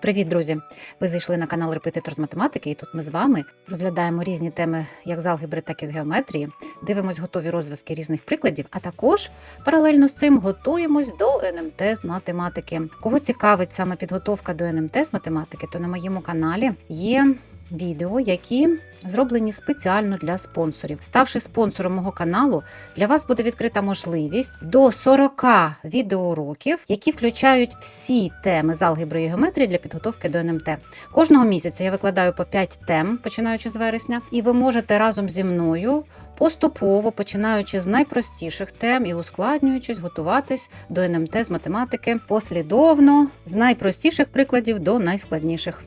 Привіт, друзі! Ви зайшли на канал Репетитор з математики, і тут ми з вами розглядаємо різні теми як з алгебри, так і з геометрії, дивимось готові розв'язки різних прикладів, а також паралельно з цим готуємось до НМТ з математики. Кого цікавить саме підготовка до НМТ з математики, то на моєму каналі є відео, які зроблені спеціально для спонсорів. Ставши спонсором мого каналу, для вас буде відкрита можливість до 40 відеоуроків, які включають всі теми з алгебри і геометрії для підготовки до НМТ. Кожного місяця я викладаю по 5 тем, починаючи з вересня, і ви можете разом зі мною поступово, починаючи з найпростіших тем і ускладнюючись, готуватись до НМТ з математики послідовно з найпростіших прикладів до найскладніших.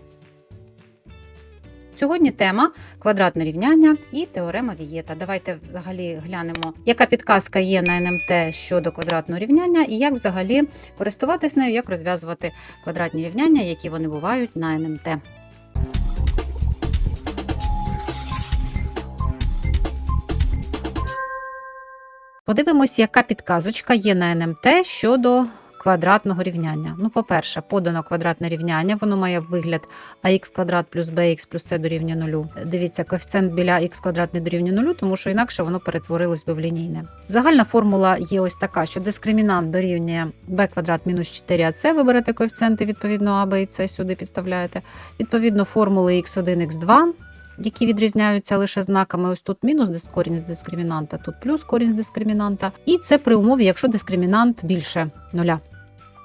Сьогодні тема квадратне рівняння і теорема Вієта. Давайте взагалі глянемо, яка підказка є на НМТ щодо квадратного рівняння, і як взагалі користуватись нею, як розв'язувати квадратні рівняння, які вони бувають на НМТ. Подивимось, яка підказочка є на НМТ щодо квадратного рівняння. Ну, по-перше, подано квадратне рівняння, воно має вигляд ax квадрат плюс bx плюс c дорівнює нулю. Дивіться, коефіцієнт біля x квадрат не дорівнює нулю, тому що інакше воно перетворилось би в лінійне. Загальна формула є ось така, що дискримінант дорівнює b квадрат мінус 4ac, ви берете коефіцієнти відповідно а, b і c сюди підставляєте. Відповідно, формули x1, x2, які відрізняються лише знаками. Ось тут мінус корінь з дискримінанта, тут плюс корінь з дискримінанта. І це при умові, якщо дискримінант більше нуля.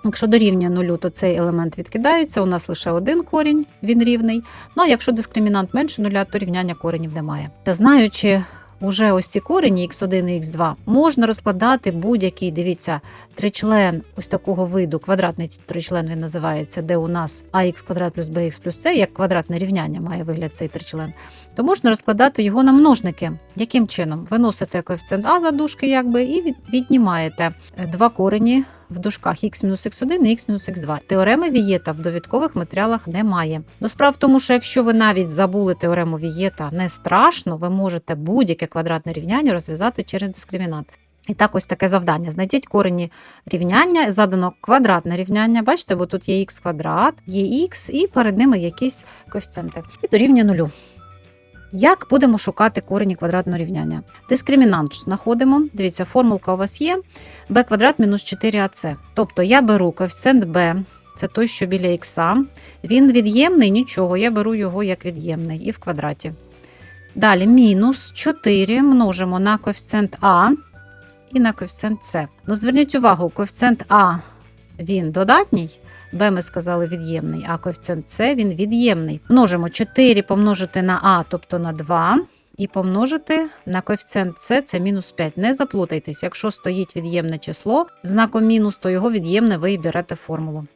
Якщо дорівнює нулю, то цей елемент відкидається. У нас лише один корінь, він рівний. Ну а якщо дискримінант менше нуля, то рівняння коренів немає. Та знаючи уже ось ці корені x1 і x2, можна розкладати будь-який, дивіться, тричлен ось такого виду, квадратний тричлен він називається, де у нас ax квадрат плюс bx плюс c, як квадратне рівняння має вигляд цей тричлен, то можна розкладати його на множники. Яким чином? Виносите коефіцієнт а за дужки, якби, і віднімаєте е, два корені в дужках x-x1 і x-x2. Теореми Вієта в довідкових матеріалах немає. Но справа в тому, що якщо ви навіть забули теорему Вієта, не страшно, ви можете будь-яке квадратне рівняння розв'язати через дискримінант. І так, ось таке завдання. Знайдіть корені рівняння, задано квадратне рівняння. Бачите, бо тут є х квадрат, є х, і перед ними якісь коефіцієнти. І дорівнює нулю. Як будемо шукати корені квадратного рівняння? Дискримінант знаходимо. Дивіться, формулка у вас є b квадрат мінус 4ac. Тобто я беру коефіцієнт b, це той, що біля х. Він від'ємний, нічого, я беру його як від'ємний і в квадраті. Далі мінус 4 множимо на коефіцієнт а і на коефіцієнт С. Ну, зверніть увагу, коефіцієнт А він додатній, Б ми сказали від'ємний, а коефіцієнт С він від'ємний. Множимо 4 помножити на А, тобто на 2, і помножити на коефіцієнт С це мінус 5. Не заплутайтесь, якщо стоїть від'ємне число, знаком мінус, то його від'ємне ви і берете формулу.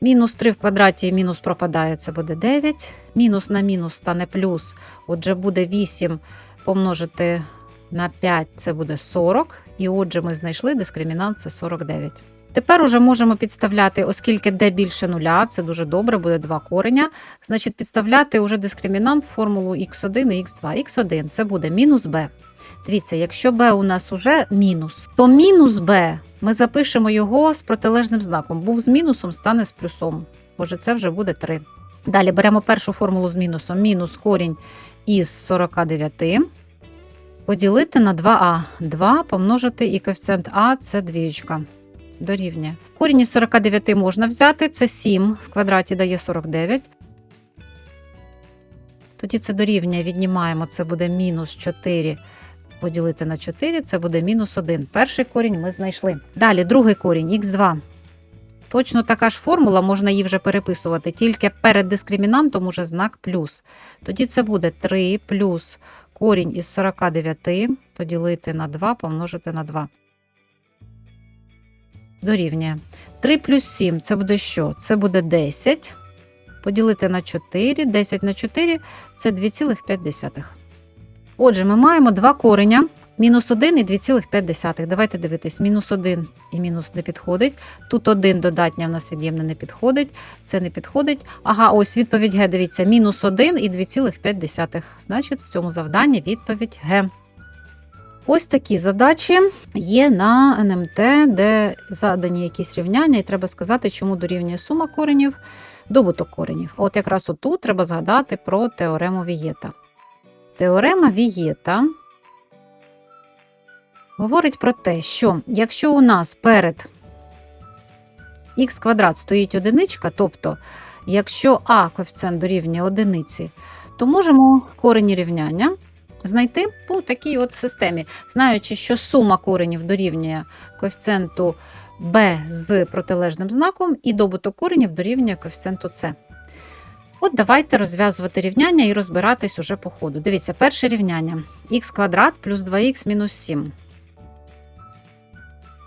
Мінус 3 в квадраті мінус пропадає, це буде 9. Мінус на мінус стане плюс, отже, буде 8 помножити на 5 це буде 40. І отже, ми знайшли дискримінант це 49. Тепер уже можемо підставляти, оскільки d більше нуля, це дуже добре, буде два кореня. Значить, підставляти уже дискримінант в формулу x1 і x2. x1 це буде мінус b. Дивіться, якщо b у нас уже мінус, то мінус b ми запишемо його з протилежним знаком. Був з мінусом, стане з плюсом. Боже, це вже буде 3. Далі беремо першу формулу з мінусом. Мінус корінь із 49 поділити на 2а. 2 помножити і коефіцієнт а це двіючка. Дорівнює. Корінь із 49 можна взяти, це 7 в квадраті дає 49. Тоді це дорівнює, віднімаємо, це буде мінус 4 поділити на 4, це буде мінус 1. Перший корінь ми знайшли. Далі другий корінь х2. Точно така ж формула, можна її вже переписувати, тільки перед дискримінантом уже знак плюс. Тоді це буде 3 плюс корінь із 49 поділити на 2, помножити на 2. Дорівнює. 3 плюс 7 це буде що? Це буде 10. Поділити на 4. 10 на 4 це 2,5. Отже, ми маємо два кореня. Мінус 1 і 2,5. Давайте дивитись. Мінус 1 і мінус не підходить. Тут 1 додатня в нас від'ємне не підходить. Це не підходить. Ага, ось відповідь Г. Дивіться, мінус 1 і 2,5. Значить, в цьому завданні відповідь Г. Ось такі задачі є на НМТ, де задані якісь рівняння, і треба сказати, чому дорівнює сума коренів. добуток коренів. От якраз отут треба згадати про теорему Вієта. Теорема Вієта говорить про те, що якщо у нас перед х квадрат стоїть одиничка, тобто якщо а коефіцієнт дорівнює одиниці, то можемо корені рівняння знайти по такій от системі, знаючи, що сума коренів дорівнює коефіцієнту b з протилежним знаком, і добуток коренів дорівнює коефіцієнту c. От давайте розв'язувати рівняння і розбиратись уже по ходу. Дивіться, перше рівняння х квадрат плюс 2х мінус 7.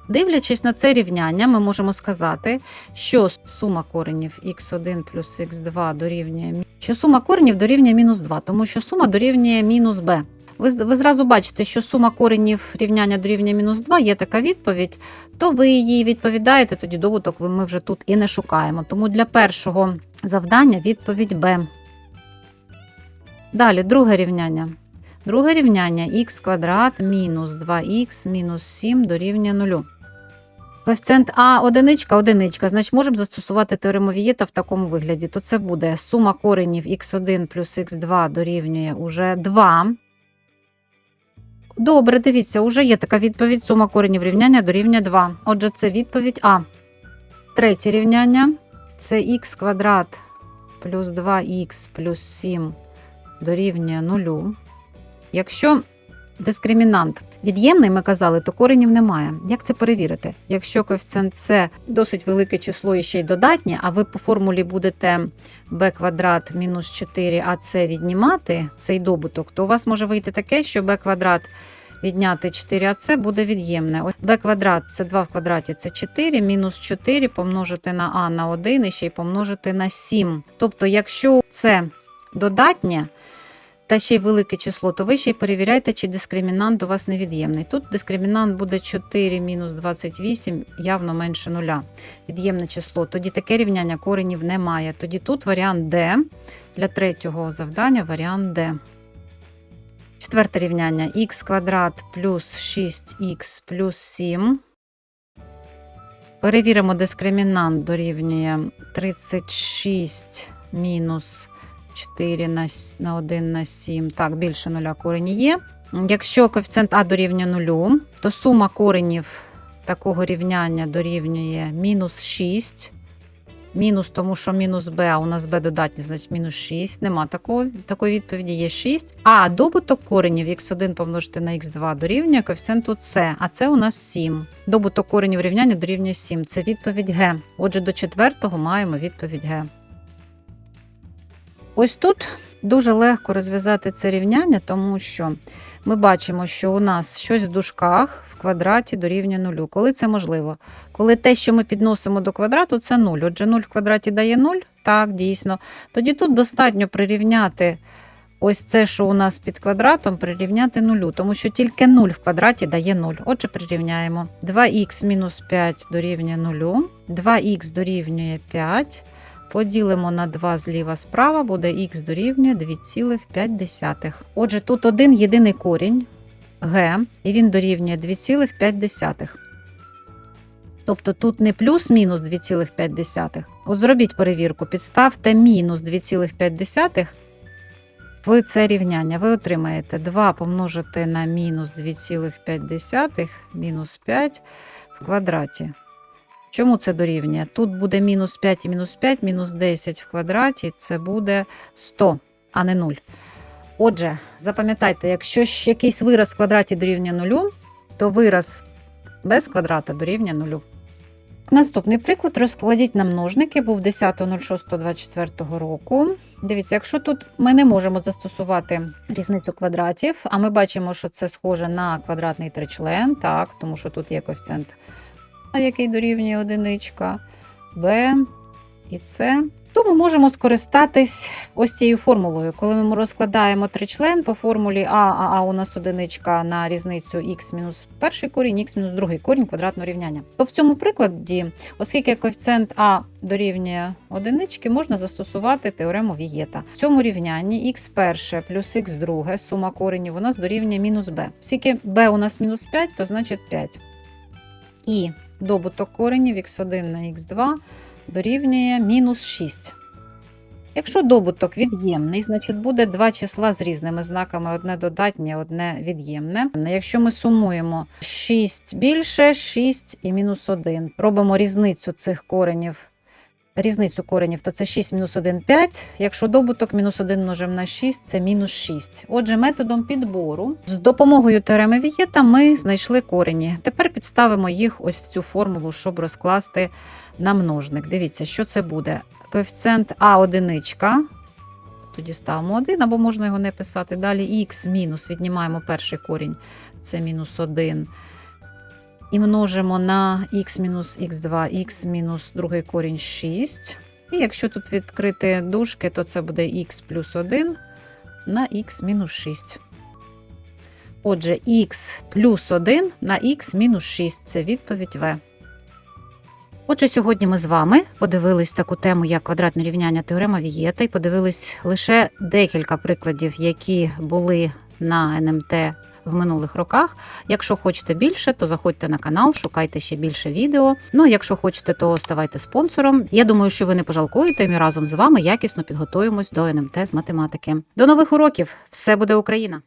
Дивлячись на це рівняння, ми можемо сказати, що сума коренів х1 плюс х2 дорівнює що сума коренів дорівнює мінус 2, тому що сума дорівнює мінус b. Ви, ви зразу бачите, що сума коренів рівняння дорівнює мінус 2, є така відповідь, то ви її відповідаєте, тоді добуток ми вже тут і не шукаємо. Тому для першого завдання відповідь b. Далі, друге рівняння. Друге рівняння х квадрат мінус 2х мінус 7 дорівнює 0. Коефіцієнт А одиничка, одиничка, значить можемо застосувати теорему Вієта в такому вигляді. То це буде сума коренів х1 плюс х2 дорівнює уже 2. Добре, дивіться, уже є така відповідь. Сума коренів рівняння дорівнює 2. Отже, це відповідь А. Третє рівняння це х квадрат плюс 2х плюс 7 дорівнює 0. Якщо дискримінант від'ємний, ми казали, то коренів немає. Як це перевірити? Якщо коефіцієнт С досить велике число і ще й додатнє, а ви по формулі будете b квадрат мінус 4 АС віднімати цей добуток, то у вас може вийти таке, що b квадрат відняти 4АС буде від'ємне. B квадрат це 2 в квадраті, це 4, мінус 4 помножити на а на 1 і ще й помножити на 7. Тобто, якщо це додатнє, та ще й велике число, то ви ще й перевіряйте, чи дискримінант у вас невід'ємний. Тут дискримінант буде 4 мінус 28, явно менше нуля. Від'ємне число. Тоді таке рівняння коренів немає. Тоді тут варіант D. Для третього завдання варіант D. Четверте рівняння х квадрат плюс 6х плюс 7. Перевіримо дискримінант дорівнює 36 мінус 4 на, на 1 на 7. Так, більше нуля корені є. Якщо коефіцієнт А дорівнює нулю, то сума коренів такого рівняння дорівнює мінус 6. Мінус, тому що мінус b, а у нас b додатні, значить мінус 6. Нема такого, такої відповіді, є 6. А добуток коренів x1 помножити на x2 дорівнює коефіцієнту c, а це у нас 7. Добуток коренів рівняння дорівнює 7. Це відповідь Г. Отже, до четвертого маємо відповідь Г. Ось тут дуже легко розв'язати це рівняння, тому що ми бачимо, що у нас щось в дужках в квадраті дорівнює нулю. Коли це можливо? Коли те, що ми підносимо до квадрату, це 0. Отже, 0 в квадраті дає 0, так, дійсно. Тоді тут достатньо прирівняти ось це, що у нас під квадратом, прирівняти нулю, тому що тільки 0 в квадраті дає 0. Отже, прирівняємо. 2х мінус 5 дорівнює 0, 2х дорівнює 5. Поділимо на 2 зліва справа, буде х дорівнює 2,5. Отже, тут один єдиний корінь г, і він дорівнює 2,5. Тобто тут не плюс-мінус 2,5. От зробіть перевірку, підставте мінус 2,5 в це рівняння. Ви отримаєте 2 помножити на мінус 2,5 мінус 5 в квадраті. Чому це дорівнює? Тут буде мінус 5 і мінус 5, мінус 10 в квадраті, це буде 100, а не 0. Отже, запам'ятайте, якщо якийсь вираз в квадраті дорівнює 0, то вираз без квадрата дорівнює 0. Наступний приклад розкладіть на множники, був 10.06.24 року. Дивіться, якщо тут ми не можемо застосувати різницю квадратів, а ми бачимо, що це схоже на квадратний тричлен, так, тому що тут є коефіцієнт який дорівнює одиничка, b і c, то ми можемо скористатись ось цією формулою. Коли ми розкладаємо тричлен по формулі А, а А у нас одиничка на різницю х мінус перший корінь, х мінус другий корінь квадратного рівняння. То в цьому прикладі, оскільки коефіцієнт А дорівнює одинички, можна застосувати теорему Вієта. В цьому рівнянні х перше плюс х друге, сума коренів у нас дорівнює мінус b. Оскільки b у нас мінус 5, то значить 5. І добуток коренів х1 на х2 дорівнює мінус 6. Якщо добуток від'ємний, значить буде два числа з різними знаками: одне додатнє, одне від'ємне. Якщо ми сумуємо 6 більше, 6 і мінус 1, робимо різницю цих коренів. Різницю коренів, то це 6 мінус 1 – 5. Якщо добуток мінус 1 множимо на 6, це мінус 6. Отже, методом підбору з допомогою теореми Вієта ми знайшли корені. Тепер підставимо їх ось в цю формулу, щоб розкласти на множник. Дивіться, що це буде. Коефіцієнт А одиничка. Тоді ставимо 1, або можна його не писати. Далі х мінус, віднімаємо перший корінь, це мінус 1. І множимо на х мінус х2, х мінус другий корінь 6. І якщо тут відкрити дужки, то це буде х плюс 1 на х мінус 6. Отже, х плюс 1 на х мінус 6 це відповідь В. Отже, сьогодні ми з вами подивились таку тему, як квадратне рівняння теорема Вієта, і подивились лише декілька прикладів, які були на НМТ в минулих роках. Якщо хочете більше, то заходьте на канал, шукайте ще більше відео. Ну, а якщо хочете, то ставайте спонсором. Я думаю, що ви не пожалкуєте, і ми разом з вами якісно підготуємось до НМТ з математики. До нових уроків! Все буде Україна!